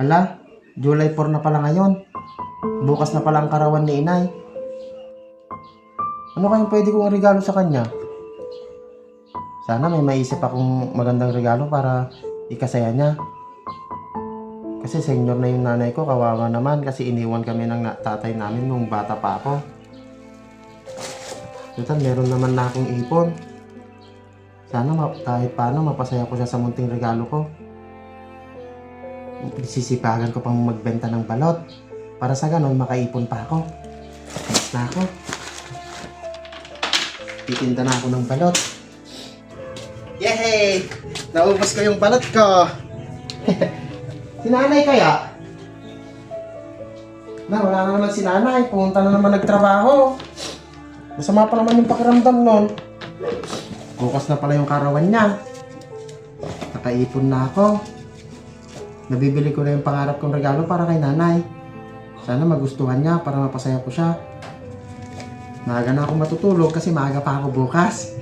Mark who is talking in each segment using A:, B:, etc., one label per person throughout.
A: Ala, July 4 na pala ngayon. Bukas na pala ang karawan ni inay. Ano kayang pwede kong regalo sa kanya? Sana may maisip akong magandang regalo para ikasaya niya. Kasi senior na yung nanay ko, kawawa naman kasi iniwan kami ng tatay namin nung bata pa ako. Total, meron naman na akong ipon. Sana kahit paano mapasaya ko siya sa munting regalo ko. Sisipagan ko pang magbenta ng balot. Para sa ganon, makaipon pa ako. Tapos na ako. Titinda na ako ng balot. Yay! Naubos ko yung balot ko. si nanay kaya? Na, wala na naman si nanay. Pumunta na naman nagtrabaho. Masama pa naman yung pakiramdam nun. Bukas na pala yung karawan niya. Nakaipon na ako. Nabibili ko na yung pangarap kong regalo para kay nanay. Sana magustuhan niya para mapasaya ko siya. Maaga na ako matutulog kasi maaga pa ako bukas.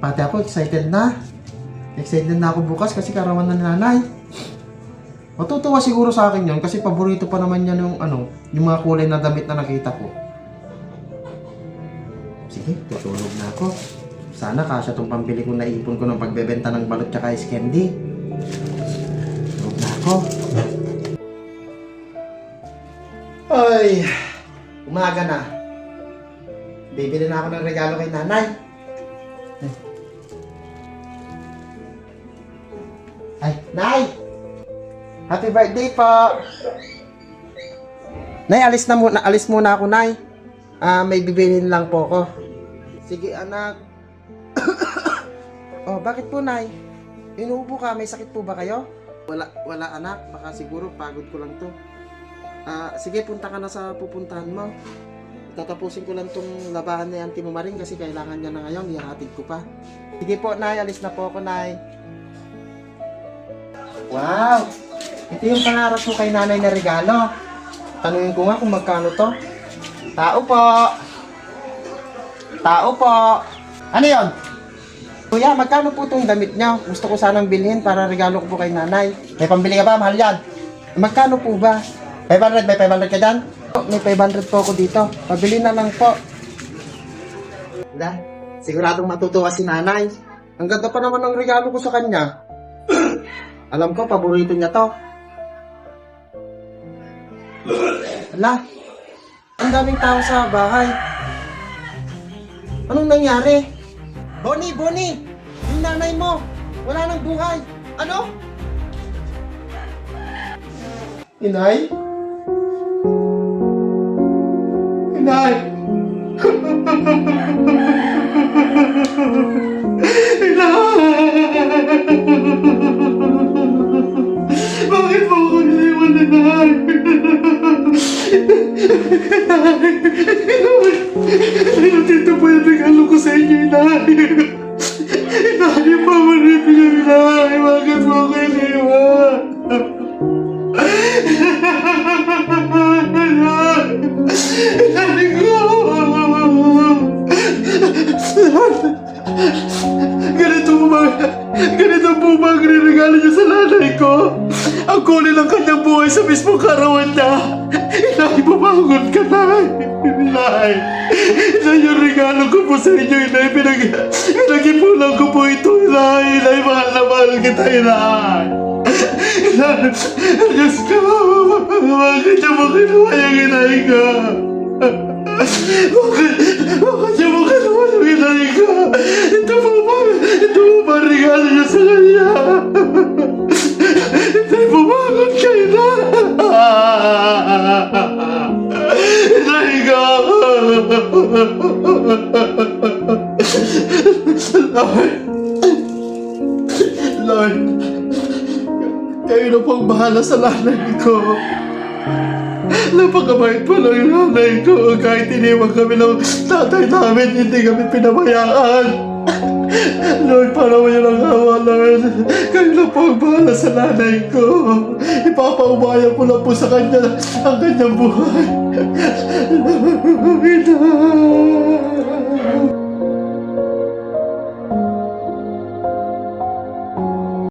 A: Pati ako excited na. Excited na ako bukas kasi karawan na ni nanay. Matutuwa siguro sa akin yun kasi paborito pa naman niya yung ano, yung mga kulay na damit na nakita ko. Sige, tutulog na ako. Sana kasya itong pambili kong naipon ko ng pagbebenta ng balot tsaka candy. Ako. Ay, umaga na. Bibili na ako ng regalo kay nanay. Ay, Nay! Happy birthday po! Nay, alis na muna, alis muna ako, Nay. Ah, may bibilin lang po ako. Sige, anak. oh, bakit po, Nay? Inuubo ka, may sakit po ba kayo? Wala, wala anak, baka siguro pagod ko lang to. Ah, sige, punta ka na sa pupuntahan mo. Tatapusin ko lang tong labahan ni Auntie Maring kasi kailangan niya na ngayon, ihahatid ko pa. Sige po, Nay, alis na po ako, Nay. Wow! Ito yung pangarap ko kay nanay na regalo. Tanungin ko nga kung magkano to. Tao po! Tao po! Ano yon? Kuya, magkano po itong damit niya? Gusto ko sanang bilhin para regalo ko po kay nanay. May pambili ka ba? Mahal yan. Magkano po ba? 500? May 500 ka dyan? May 500 po ako dito. Pabili na lang po. Da, siguradong matutuwa si nanay. Ang ganda pa naman ng regalo ko sa kanya. Alam ko, paborito niya to. Ala, ang daming tao sa bahay. Anong nangyari? Bonnie, Bonnie! Yung nanay mo, wala nang buhay. Ano? Inay? Inay, yung paborito niyo, Inay. Bakit mo iniwan? Inay! Inay ko! Ganito po ba? Ganito po ba ang niyo sa nanay ko? Ang kulay ng kanyang buhay sa mismong karawan niya. Inay, bumangon ka, Nay. Inay. Inay, yung regalo ko po sa inyo, Inay. Pinag Pinag-ipunan ko po ito, Inay. Inay, mahal na mahal kita, Inay. Inay, Diyos ko. Bakit niyo mo kinuha yung inay ko? Lord, Lord, kayo na pong bahala sa nanay ko. Napakabait pa ng nanay ko. Kahit iniwan kami ng tatay namin, hindi kami pinabayaan. Na po ang bahala sa nanay ko. Ipapaubaya ko lang po sa kanya ang kanyang buhay. Ina.